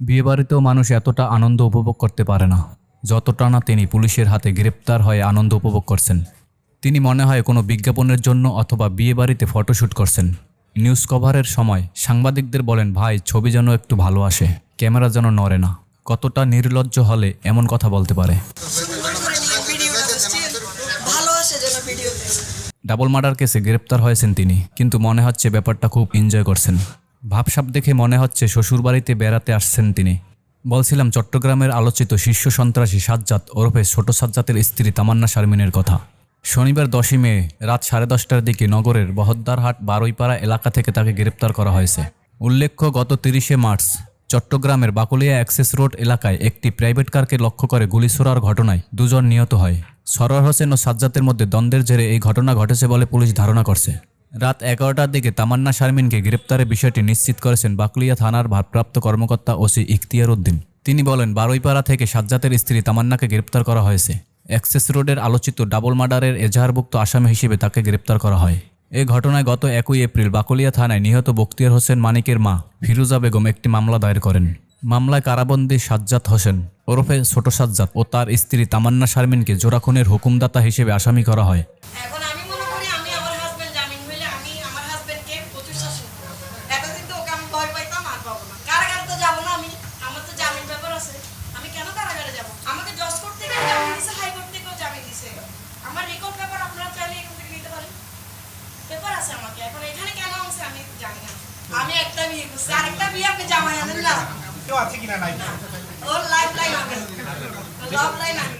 বিয়েবাড়িতেও মানুষ এতটা আনন্দ উপভোগ করতে পারে না যতটা না তিনি পুলিশের হাতে গ্রেপ্তার হয়ে আনন্দ উপভোগ করছেন। তিনি মনে হয় কোনো বিজ্ঞাপনের জন্য অথবা বিয়েবাড়িতে ফটোশ্যুট করছেন। নিউজ কভারের সময় সাংবাদিকদের বলেন ভাই ছবি যেন একটু ভালো আসে ক্যামেরা যেন নড়ে না। কতটা নির্লজ্জ হলে এমন কথা বলতে পারে? ডাবল মার্ডার কেসে গ্রেপ্তার হয়েছেন তিনি কিন্তু মনে হচ্ছে ব্যাপারটা খুব এনজয় করছেন। ভাবসাব দেখে মনে হচ্ছে শ্বশুরবাড়িতে বেড়াতে আসছেন তিনি। বলছিলাম, চট্টগ্রামের আলোচিত শীর্ষ সন্ত্রাসী সাজ্জাদ ওরফে ছোট সাজ্জাতের স্ত্রী তামান্না শারমিনের কথা। শনিবার দশই মে, রাত সাড়ে দশটার দিকে নগরের বহদ্দারহাট বারুইপাড়া এলাকা থেকে তাকে গ্রেপ্তার করা হয়েছে। উল্লেখ্য, গত তিরিশে মার্চ, চট্টগ্রামের বাকুলিয়া অ্যাক্সেস রোড এলাকায় একটি প্রাইভেট কারকে লক্ষ্য করে গুলি ছোড়ার ঘটনায় দুজন নিহত হয়। সরোয়ার হোসেন ও সাজ্জাতের মধ্যে দ্বন্দ্বের জেরে এই ঘটনা ঘটেছে বলে পুলিশ ধারণা করছে। রাত এগারোটার দিকে তামান্না শারমিনকে গ্রেপ্তারের বিষয়টি নিশ্চিত করেছেন বাকুলিয়া থানার ভারপ্রাপ্ত কর্মকর্তা ওসি ইখতিয়ার উদ্দিন। তিনি বলেন, বারুইপাড়া থেকে সাজ্জাতের স্ত্রী তামান্নাকে গ্রেপ্তার করা হয়েছে। অ্যাক্সেস রোডের আলোচিত ডাবল মার্ডারের এজাহারভুক্ত আসামি হিসেবে তাকে গ্রেপ্তার করা হয়। এ ঘটনায় গত একই এপ্রিল বাকলিয়া থানায় নিহত বক্তিয়ার হোসেন মানিকের মা ফিরুজা বেগম একটি মামলা দায়ের করেন। মামলায় কারাবন্দী সাজ্জাদ হোসেন ওরফে ছোট সাজ্জাদ ও তার স্ত্রী তামান্না শারমিনকে জোড়াখুনের হুকুমদাতা হিসেবে আসামি করা হয়। আমার রেকর্ড পেপার আপনারা চাইলে এখান থেকে নিতে পারেন। পেপার আছে আমাকে এখন এখানে কেন আছে আমি জানি না। আমি একটা বিয়ে করছি আরেকটা বিয়ে আপনি জামাই আনেন না। কেউ আছে কিনা নাই? ওর লাইফ লাইন আমি লাভ লাইন আমি